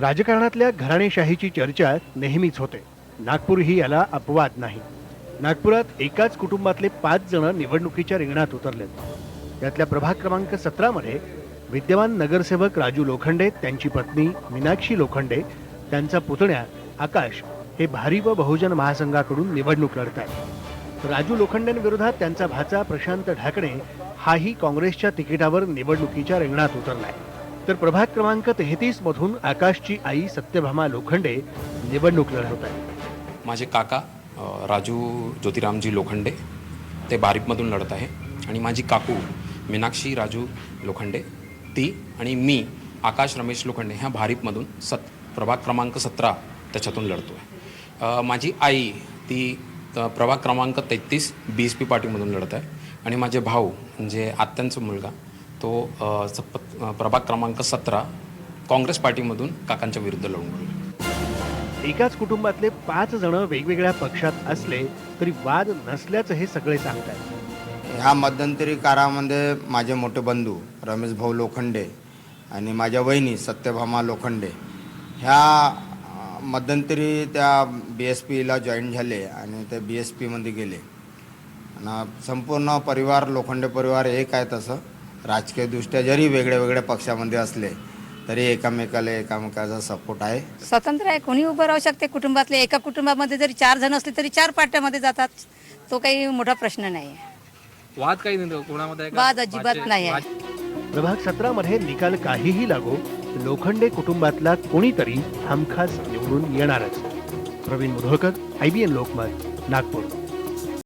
राजकारणातल्या घराणेशाहीची चर्चा नेहमीच होते. नागपूर ही याला अपवाद नाही. नागपुरात एकाच कुटुंबातले पाच जण निवडणुकीच्या रिंगणात उतरलेत. यातल्या प्रभाग क्रमांक सतरामध्ये विद्यमान नगरसेवक राजू लोखंडे त्यांची पत्नी मीनाक्षी लोखंडे त्यांचा पुतण्या आकाश हे भारी व बहुजन महासंघाकडून निवडणूक लढत आहेत राजू लोखंडेंविरोधात त्यांचा भाचा प्रशांत ढाकणे हाही काँग्रेसच्या तिकिटावर निवडणुकीच्या रिंगणात उतरलाय. तर प्रभाग क्रमांक तेहतीस मधून आकाशची आई सत्यभामा लोखंडे निवडणूक लढवत आहे माझे काका राजू ज्योतिरामजी लोखंडे ते बारीपमधून लढत आहे. आणि माझी काकू मीनाक्षी राजू लोखंडे ती आणि मी आकाश रमेश लोखंडे ह्या भारीपमधून सत प्रभाग क्रमांक सतरा त्याच्यातून लढतो आहे माझी आई ती प्रभाग क्रमांक तेहतीस बी एस पी पार्टीमधून लढत आहे. आणि माझे भाऊ म्हणजे आत्यांचा मुलगा तो प्रभाग क्रमांक सतरा काँग्रेस पार्टीमधून काकांच्या विरुद्ध लढून राहिला एकाच कुटुंबातले पाच जण वेगवेगळ्या पक्षात असले तरी वाद नसल्याचं हे सगळे सांगतात ह्या मध्यंतरी काळामध्ये माझे मोठे बंधू रमेश भाऊ लोखंडे आणि माझ्या वहिनी सत्यभामा लोखंडे ह्या मध्यंतरी त्या बी एस पीला जॉईन झाले आणि ते बी एस पीमध्ये गेले. आणि संपूर्ण परिवार लोखंडे परिवार एक आहे तसं. राजकीयदृष्ट्या जरी वेगळ्या वेगळ्या पक्षामध्ये असले तरी एकामेकाला एकामेकाचा सपोर्ट आहे. स्वतंत्र आहे. कोणी उभं राहू शकते कुटुंबातले. एका कुटुंबामध्ये जरी चार जण असले तरी चार पाट्यामध्ये जातात. तो काही मोठा प्रश्न नाही. आहे वाद काही नाही कोणामध्ये आहे का? वाद अजिबात नाही आहे. वाद- प्रभाग सतरा मध्ये निकाल काहीही लागो लोखंडे कुटुंबातला कोणीतरी हमखास निवडून येणारच. प्रवीण मुधोळकर आयबीएन लोकमत नागपूर.